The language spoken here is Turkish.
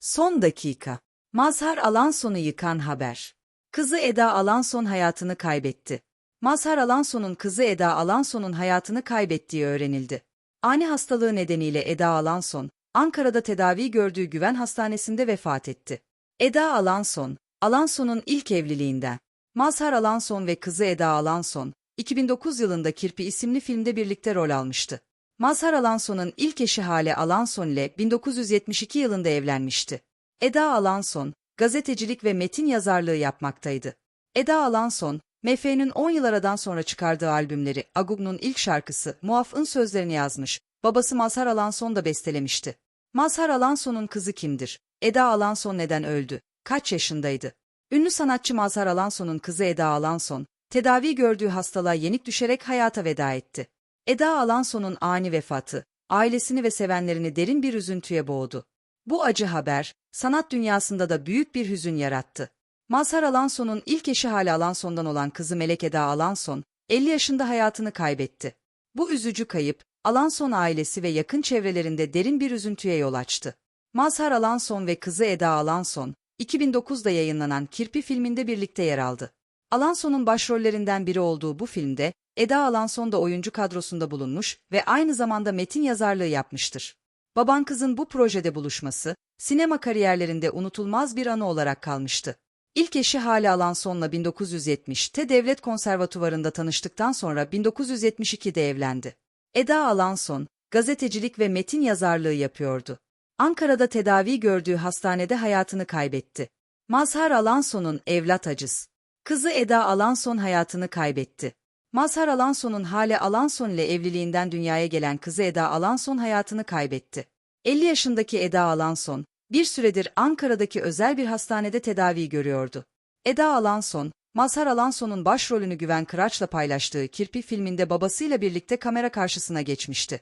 Son dakika. Mazhar Alanson'u yıkan haber. Kızı Eda Alanson hayatını kaybetti. Mazhar Alanson'un kızı Eda Alanson'un hayatını kaybettiği öğrenildi. Ani hastalığı nedeniyle Eda Alanson, Ankara'da tedavi gördüğü güven hastanesinde vefat etti. Eda Alanson, Alanson'un ilk evliliğinden. Mazhar Alanson ve kızı Eda Alanson, 2009 yılında Kirpi isimli filmde birlikte rol almıştı. Mazhar Alanson'un ilk eşi Hale Alanson ile 1972 yılında evlenmişti. Eda Alanson, gazetecilik ve metin yazarlığı yapmaktaydı. Eda Alanson, MF'nin 10 yıl aradan sonra çıkardığı albümleri Agug'un ilk şarkısı Muaf'ın sözlerini yazmış, babası Mazhar Alanson da bestelemişti. Mazhar Alanson'un kızı kimdir? Eda Alanson neden öldü? Kaç yaşındaydı? Ünlü sanatçı Mazhar Alanson'un kızı Eda Alanson, tedavi gördüğü hastalığa yenik düşerek hayata veda etti. Eda Alanson'un ani vefatı, ailesini ve sevenlerini derin bir üzüntüye boğdu. Bu acı haber, sanat dünyasında da büyük bir hüzün yarattı. Mazhar Alanson'un ilk eşi Hale Alanson'dan olan kızı Melek Eda Alanson, 50 yaşında hayatını kaybetti. Bu üzücü kayıp, Alanson ailesi ve yakın çevrelerinde derin bir üzüntüye yol açtı. Mazhar Alanson ve kızı Eda Alanson, 2009'da yayınlanan Kirpi filminde birlikte yer aldı. Alanson'un başrollerinden biri olduğu bu filmde, Eda Alanson da oyuncu kadrosunda bulunmuş ve aynı zamanda metin yazarlığı yapmıştır. Baban kızın bu projede buluşması, sinema kariyerlerinde unutulmaz bir anı olarak kalmıştı. İlk eşi Hale Alanson'la 1970'te Devlet Konservatuvarı'nda tanıştıktan sonra 1972'de evlendi. Eda Alanson, gazetecilik ve metin yazarlığı yapıyordu. Ankara'da tedavi gördüğü hastanede hayatını kaybetti. Mazhar Alanson'un evlat acısı. Kızı Eda Alanson hayatını kaybetti. Mazhar Alanson'un Hale Alanson ile evliliğinden dünyaya gelen kızı Eda Alanson hayatını kaybetti. 50 yaşındaki Eda Alanson, bir süredir Ankara'daki özel bir hastanede tedavi görüyordu. Eda Alanson, Mazhar Alanson'un başrolünü Güven Kıraç'la paylaştığı Kirpi filminde babasıyla birlikte kamera karşısına geçmişti.